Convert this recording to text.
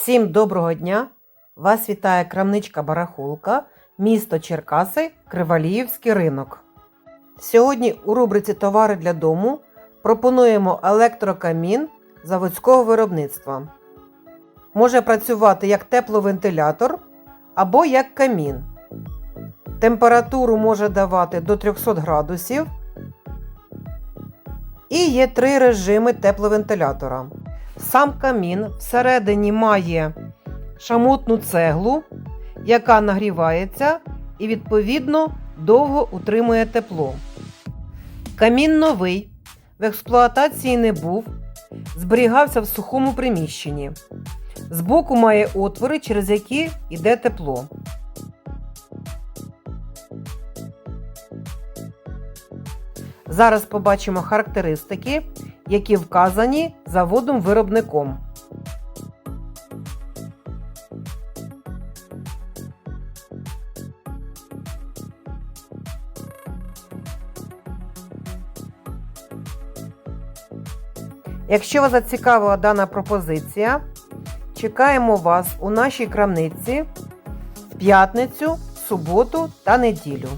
Всім доброго дня! Вас вітає крамничка Барахолка, місто Черкаси, Криваліївський ринок. Сьогодні у рубриці Товари для дому пропонуємо електрокамін заводського виробництва. Може працювати як тепловентилятор або як камін. Температуру може давати до 300 градусів. І є три режими тепловентилятора. Сам камін всередині має шамутну цеглу, яка нагрівається і, відповідно, довго утримує тепло. Камін новий, в експлуатації не був, зберігався в сухому приміщенні. Збоку має отвори, через які йде тепло. Зараз побачимо характеристики, які вказані заводом-виробником. Якщо вас зацікавила дана пропозиція, чекаємо вас у нашій крамниці в п'ятницю, суботу та неділю.